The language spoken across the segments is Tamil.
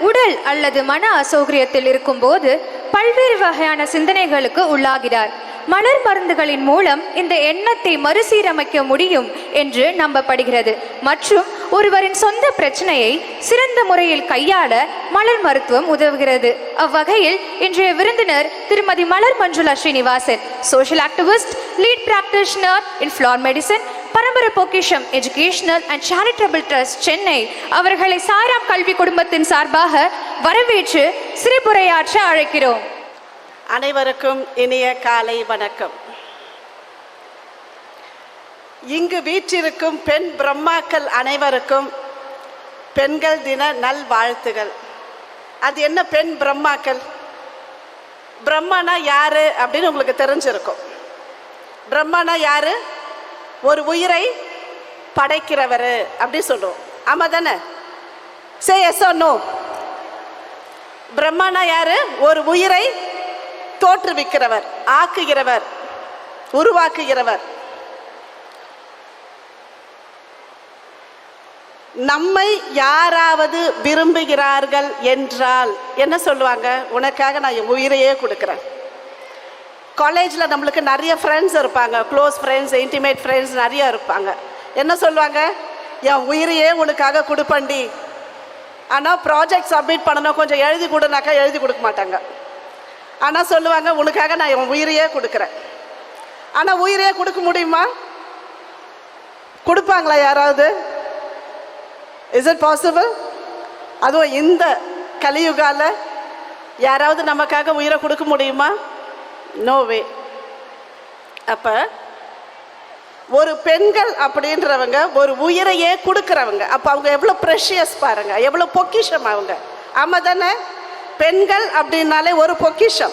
உடல் அல்லது மன அசௌகரியத்தில் இருக்கும்போது பல்வேறு வகையான சிந்தனைகளுக்கு உள்ளாகிறார். மலர் மருந்துகளின் மூலம் இந்த எண்ணத்தை மறுசீரமைக்க முடியும் என்று நம்பப்படுகிறது. மற்றும் ஒருவரின் சொந்த பிரச்சனையை சிறந்த முறையில் கையாள மலர் மருத்துவம் உதவுகிறது. அவ்வகையில் இன்றைய விருந்தினர் திருமதி Malar Manjula Srinivasan social activist lead practitioner in flower medicine Parambara Pokkisham educational and charitable trust Chennai. அவர்களை சாய்ராம் கல்வி குடும்பத்தின் சார்பாக வரவேற்று சிறப்புரையாற்ற அழைக்கிறோம். அனைவருக்கும் இனிய காலை வணக்கம். இங்கு வீற்றிருக்கும் பெண் பிரம்மாக்கள் அனைவருக்கும் பெண்கள் தின நல் வாழ்த்துகள் அது என்ன பெண் பிரம்மாக்கள்? பிரம்மனா யாரு அப்படின்னு உங்களுக்கு தெரிஞ்சிருக்கும். பிரம்மனா யாரு? ஒரு உயிரை படைக்கிறவர் அப்படி சொல்லுவோம் ஆமா தானே? சே எஸ் நோ பிரம்மானா யாரு? ஒரு உயிரை தோற்றுவிக்கிறவர் ஆக்குகிறவர் உருவாக்குகிறவர். நம்மை யாராவது விரும்புகிறார்கள் என்றால் என்ன சொல்லுவாங்க? உனக்காக நான் என் உயிரையே கொடுக்குறேன். காலேஜில் நம்மளுக்கு நிறைய ஃப்ரெண்ட்ஸ் இருப்பாங்க. க்ளோஸ் ஃப்ரெண்ட்ஸ் இன்டிமேட் ஃப்ரெண்ட்ஸ் நிறைய இருப்பாங்க. என்ன சொல்லுவாங்க? என் உயிரையே உனக்காக கொடுப்பண்டி. ஆனால் ப்ராஜெக்ட் சப்மிட் பண்ணணும் கொஞ்சம் எழுதி கொடுனாக்கா எழுதி கொடுக்க மாட்டாங்க. ஆனால் சொல்லுவாங்க உனக்காக நான் என் உயிரையே கொடுக்குறேன். ஆனால் உயிரையே கொடுக்க முடியுமா? கொடுப்பாங்களா யாராவது? இஸ் இட் பாசிபிள் அதுவும் இந்த கலியுகால யாராவது நமக்காக உயிரை கொடுக்க முடியுமா? நோ வே அப்போ ஒரு பெண்கள் அப்படின்றவங்க ஒரு உயிரையே கொடுக்குறவங்க அப்போ அவங்க எவ்வளோ ப்ரெஷியஸ் பாருங்க எவ்வளோ பொக்கிஷம் அவங்க. ஆமாம் தானே? பெண்கள் அப்படின்னாலே ஒரு பொக்கிஷம்.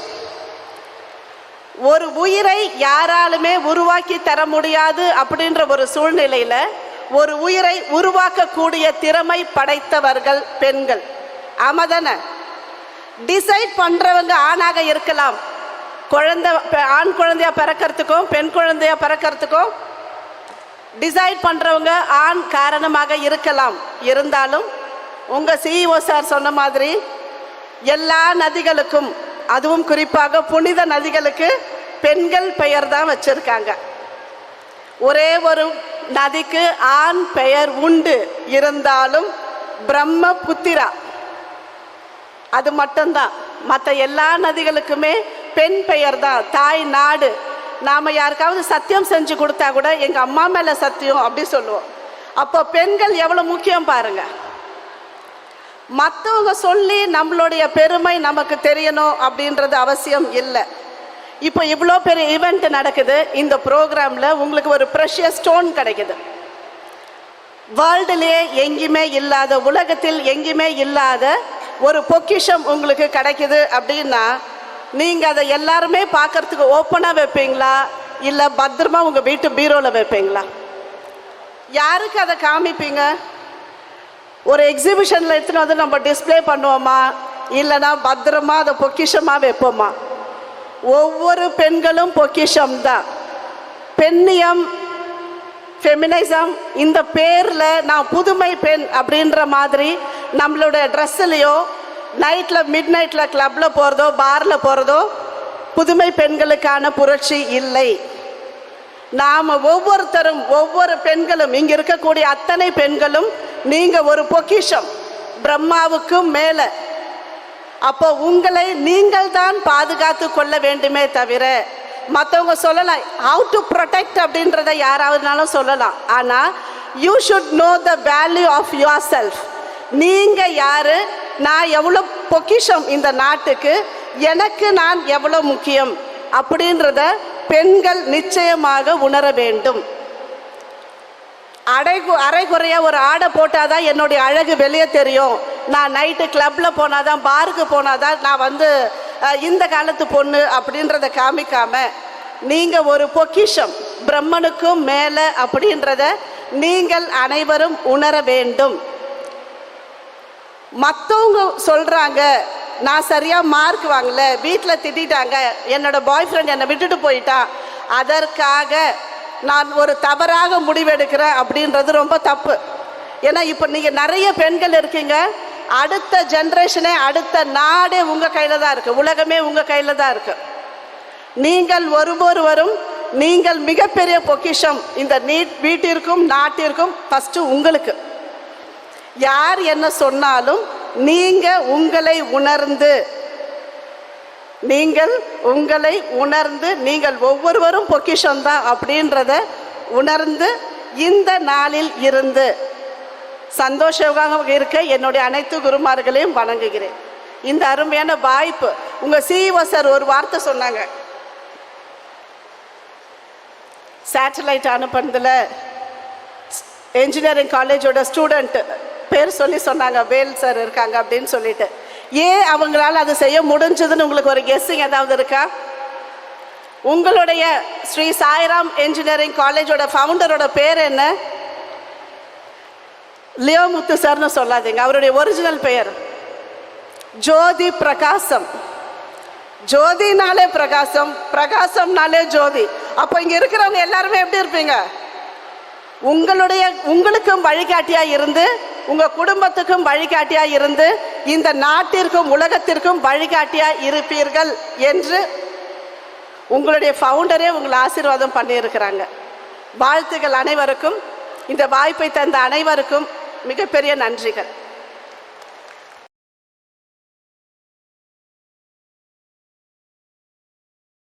ஒரு உயிரை யாராலுமே உருவாக்கி தர முடியாது அப்படின்ற ஒரு சூழ்நிலையில் ஒரு உயிரை உருவாக்கக்கூடிய திறமை படைத்தவர்கள் பெண்கள். ஆமாம் தானே? டிசைட் பண்ணுறவங்க ஆணாக இருக்கலாம். குழந்தை ஆண் குழந்தையா பிறக்கிறதுக்கும் பெண் குழந்தையா பிறக்கிறதுக்கும் டிசைட் பண்ணுறவங்க ஆண் காரணமாக இருக்கலாம். இருந்தாலும் உங்கள் சிஇஓ சார் சொன்ன மாதிரி எல்லா நதிகளுக்கும் அதுவும் குறிப்பாக புனித நதிகளுக்கு பெண்கள் பெயர் தான் வச்சிருக்காங்க. ஒரே ஒரு நதிக்கு ஆண் பெயர் உண்டு. இருந்தாலும் பிரம்மபுத்திரா அது மட்டும்தான். மற்ற எல்லா நதிகளுக்குமே பெண் பெயர் தான் தாய் நாடு. நாம் யாருக்காவது சத்தியம் செஞ்சு கொடுத்தா கூட எங்கள் அம்மா மேலே சத்தியம் அப்படி சொல்லுவோம். அப்போ பெண்கள் எவ்வளோ முக்கியம் பாருங்க. மற்றவங்க சொல்லி நம்மளுடைய பெருமை நமக்கு தெரியணும் அப்படின்றது அவசியம் இல்லை. இப்போ இவ்வளோ பெரிய ஈவெண்ட் நடக்குது. இந்த ப்ரோக்ராமில் உங்களுக்கு ஒரு ப்ரெஷியஸ் ஸ்டோன் கிடைக்குது. வேர்ல்டுலேயே எங்கேயுமே இல்லாத உலகத்தில் எங்கேயுமே இல்லாத ஒரு பொக்கிஷம் உங்களுக்கு கிடைக்குது அப்படின்னா நீங்கள் அதை எல்லாருமே பார்க்கறதுக்கு ஓப்பனாக வைப்பீங்களா? இல்லை பத்திரமா உங்கள் வீட்டு பீரோவில் வைப்பீங்களா? யாருக்கு அதை காமிப்பீங்க? ஒரு எக்ஸிபிஷனில் எடுத்துன்னு வந்து நம்ம டிஸ்பிளே பண்ணுவோமா? இல்லைன்னா பத்திரமா அதை பொக்கிஷமாக வைப்போமா? ஒவ்வொரு பெண்களும் பொக்கிஷம் தான். பெண்ணியம் ஃபெமினிசம் இந்த பேரில் நான் புதுமை பெண் அப்படின்ற மாதிரி நம்மளோட ட்ரெஸ்ஸுலேயோ நைட்டில் மிட் நைட்டில் கிளப்பில் போகிறதோ பாரில் போகிறதோ புதுமை பெண்களுக்கான புரட்சி இல்லை. நாம் ஒவ்வொருத்தரும் ஒவ்வொரு பெண்களும் இங்கே இருக்கக்கூடிய அத்தனை பெண்களும் நீங்கள் ஒரு பொக்கிஷம் பிரம்மாவுக்கும் மேலே. அப்போ உங்களை நீங்கள் தான் பாதுகாத்து கொள்ள வேண்டுமே தவிர மற்றவங்க சொல்லலாம் ஹவு டு ப்ரொடெக்ட் அப்படின்றத யாராவதுனாலும் சொல்லலாம். ஆனால் you should know the value of yourself நீங்கள் யார்? நான் எவ்வளோ பொக்கிஷம் இந்த நாட்டுக்கு எனக்கு நான் எவ்வளோ முக்கியம் அப்படின்றத பெண்கள் நிச்சயமாக உணர வேண்டும். அடை அரைகுறையாக ஒரு ஆடை போட்டால் தான் என்னுடைய அழகு வெளியே தெரியும். நான் நைட்டு கிளப்பில் போனால் தான் பாருக்கு போனால் தான் நான் வந்து இந்த காலத்து பொண்ணு அப்படின்றத காமிக்காம நீங்கள் ஒரு பொக்கிஷம் பிரம்மனுக்கும் மேலே அப்படின்றத நீங்கள் அனைவரும் உணர வேண்டும். மற்றவங்க சொல்கிறாங்க நான் சரியாக மார்க் வாங்கல வீட்டில் திட்டிட்டாங்க என்னோட பாய் ஃப்ரெண்ட் என்னை விட்டுட்டு போயிட்டான் அதற்காக நான் ஒரு தவறாக முடிவெடுக்கிறேன் அப்படின்றது ரொம்ப தப்பு. ஏன்னா இப்போ நீங்கள் நிறைய பெண்கள் இருக்கீங்க அடுத்த ஜென்ரேஷனே அடுத்த நாடே உங்கள் கையில் தான் இருக்குது உலகமே உங்கள் கையில் தான் இருக்குது நீங்கள் ஒருவொருவரும் நீங்கள் மிகப்பெரிய பொக்கிஷம் இந்த நீட் வீட்டிற்கும் நாட்டிற்கும் ஃபஸ்ட்டு உங்களுக்கு. யார் என்ன சொன்னாலும் நீங்கள் உங்களை உணர்ந்து நீங்கள் உங்களை உணர்ந்து நீங்கள் ஒவ்வொருவரும் பொக்கிஷம்தான் அப்படின்றத உணர்ந்து இந்த நாளில் இருந்து சந்தோஷமாக இருக்க என்னுடைய அனைத்து குருமார்களையும் வணங்குகிறேன். இந்த அருமையான வாய்ப்பு. உங்க சிஇஓ சார் ஒரு வார்த்தை சொன்னாங்க. சேட்டலைட் அனுப்புனதுல என்ஜினியரிங் காலேஜோட ஸ்டூடெண்ட் பேர் சொல்லி சொன்னாங்க வேல் சார் இருக்காங்க அப்படின்னு சொல்லிட்டு. ஏன் அவங்களால அது செய்ய முடிஞ்சதுன்னு உங்களுக்கு ஒரு கெஸ்ஸிங் ஏதாவது இருக்கா? உங்களுடைய ஸ்ரீ சாய்ராம் என்ஜினியரிங் காலேஜோட ஃபவுண்டரோட பேர் என்ன? லியோ முத்து சார்னு சொல்லாதீங்க அவருடைய ஒரிஜினல் பெயர். ஜோதி பிரகாசம். ஜோதினாலே பிரகாசம் பிரகாசம்னாலே ஜோதி. அப்போ இங்கே இருக்கிறவங்க எல்லாருமே எப்படி இருப்பீங்க? உங்களுடைய உங்களுக்கும் வழிகாட்டியாக இருந்து உங்கள் குடும்பத்துக்கும் வழிகாட்டியாக இருந்து இந்த நாட்டிற்கும் உலகத்திற்கும் வழிகாட்டியாக இருப்பீர்கள் என்று உங்களுடைய ஃபவுண்டரே உங்களை ஆசீர்வாதம் பண்ணியிருக்கிறாங்க. வாழ்த்துக்கள் அனைவருக்கும். இந்த வாய்ப்பை தந்த அனைவருக்கும் மிகப்பெரிய நன்றிகள்.